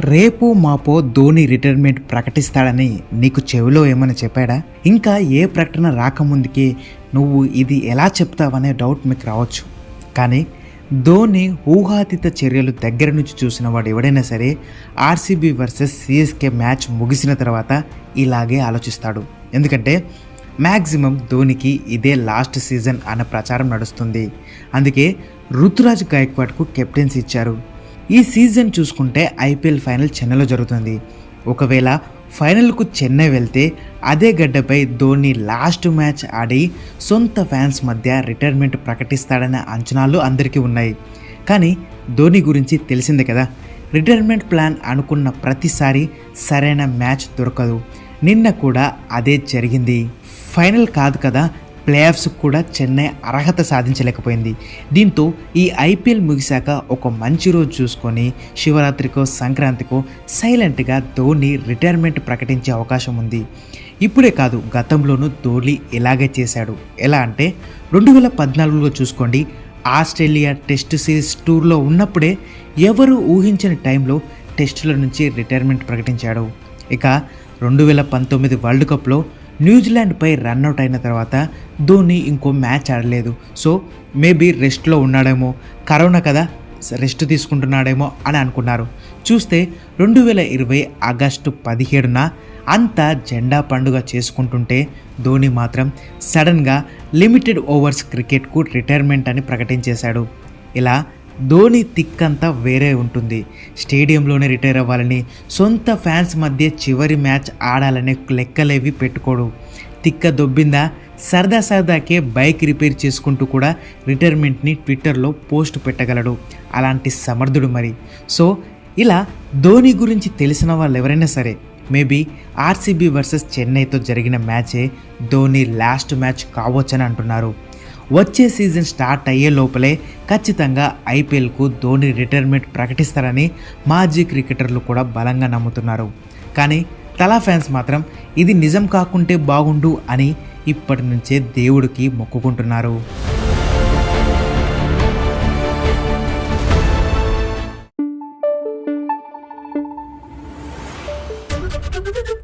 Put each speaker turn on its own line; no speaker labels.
రేపు మాపో ధోని రిటైర్మెంట్ ప్రకటిస్తాడని నీకు చెవిలో ఏమైనా చెప్పాడా? ఇంకా ఏ ప్రకటన రాకముందుకే నువ్వు ఇది ఎలా చెప్తావనే డౌట్ మీకు రావచ్చు. కానీ ధోని ఊహాతీత చర్యలు దగ్గర నుంచి చూసిన వాడు ఎవడైనా సరే ఆర్సీబీ వర్సెస్ సిఎస్కే మ్యాచ్ ముగిసిన తర్వాత ఇలాగే ఆలోచిస్తాడు. ఎందుకంటే మ్యాక్సిమం ధోనికి ఇదే లాస్ట్ సీజన్ అన్న ప్రచారం నడుస్తుంది. అందుకే ఋతురాజ్ గాయక్వాడ్కు కెప్టెన్సీ ఇచ్చారు. ఈ సీజన్ చూసుకుంటే ఐపీఎల్ ఫైనల్ చెన్నైలో జరుగుతుంది. ఒకవేళ ఫైనల్కు చెన్నై వెళ్తే అదే గడ్డపై ధోని లాస్ట్ మ్యాచ్ ఆడి సొంత ఫ్యాన్స్ మధ్య రిటైర్మెంట్ ప్రకటిస్తాడనే అంచనాలు అందరికీ ఉన్నాయి. కానీ ధోని గురించి తెలిసిందే కదా రిటైర్మెంట్ ప్లాన్ అనుకున్న ప్రతిసారి సరైన మ్యాచ్ దొరకదు. నిన్న కూడా అదే జరిగింది. ఫైనల్ కాదు కదా ప్లే కూడా చెన్నై అర్హత సాధించలేకపోయింది. దీంతో ఈ ఐపీఎల్ ముగిశాక ఒక మంచి రోజు చూసుకొని శివరాత్రికో సంక్రాంతికో సైలెంట్గా ధోని రిటైర్మెంట్ ప్రకటించే అవకాశం ఉంది. ఇప్పుడే కాదు గతంలోనూ ధోని ఇలాగే చేశాడు. ఎలా అంటే రెండు వేల పద్నాలుగులో చూసుకోండి ఆస్ట్రేలియా టెస్ట్ సిరీస్ టూర్లో ఉన్నప్పుడే ఎవరు ఊహించని టైంలో టెస్టుల నుంచి రిటైర్మెంట్ ప్రకటించాడు. ఇక రెండు వేల పంతొమ్మిది వరల్డ్ కప్లో న్యూజిలాండ్పై రన్అట్ అయిన తర్వాత ధోని ఇంకో మ్యాచ్ ఆడలేదు. సో మేబీ రెస్ట్లో ఉన్నాడేమో కరోనా కదా రెస్ట్ తీసుకుంటున్నాడేమో అని అనుకున్నారు. చూస్తే రెండు వేల ఇరవై ఆగస్టు పదిహేడున అంతా జెండా పండుగ చేసుకుంటుంటే ధోని మాత్రం సడన్గా లిమిటెడ్ ఓవర్స్ క్రికెట్కు రిటైర్మెంట్ అని ప్రకటించేశాడు. ఇలా ధోని తిక్కంతా వేరే ఉంటుంది. స్టేడియంలోనే రిటైర్ అవ్వాలని సొంత ఫ్యాన్స్ మధ్య చివరి మ్యాచ్ ఆడాలనే లెక్కలేవి పెట్టుకోడు. తిక్క దొబ్బిందా? సరదా సరదాకే బైక్ రిపేర్ చేసుకుంటూ కూడా రిటైర్మెంట్ని ట్విట్టర్లో పోస్ట్ పెట్టగలడు. అలాంటి సమర్థుడు మరి. సో ఇలా ధోని గురించి తెలిసిన వాళ్ళు ఎవరైనా సరే మేబీ ఆర్సీబీ వర్సెస్ చెన్నైతో జరిగిన మ్యాచే ధోని లాస్ట్ మ్యాచ్ కావచ్చని అంటున్నారు. వచ్చే సీజన్ స్టార్ట్ అయ్యే లోపలే ఖచ్చితంగా ఐపీఎల్కు ధోని రిటైర్మెంట్ ప్రకటిస్తారని మాజీ క్రికెటర్లు కూడా బలంగా నమ్ముతున్నారు కానీ తలా ఫ్యాన్స్ మాత్రం ఇది నిజం కాకుంటే బాగుండు అని ఇప్పటి నుంచే దేవుడికి మొక్కుకుంటున్నారు Thank you.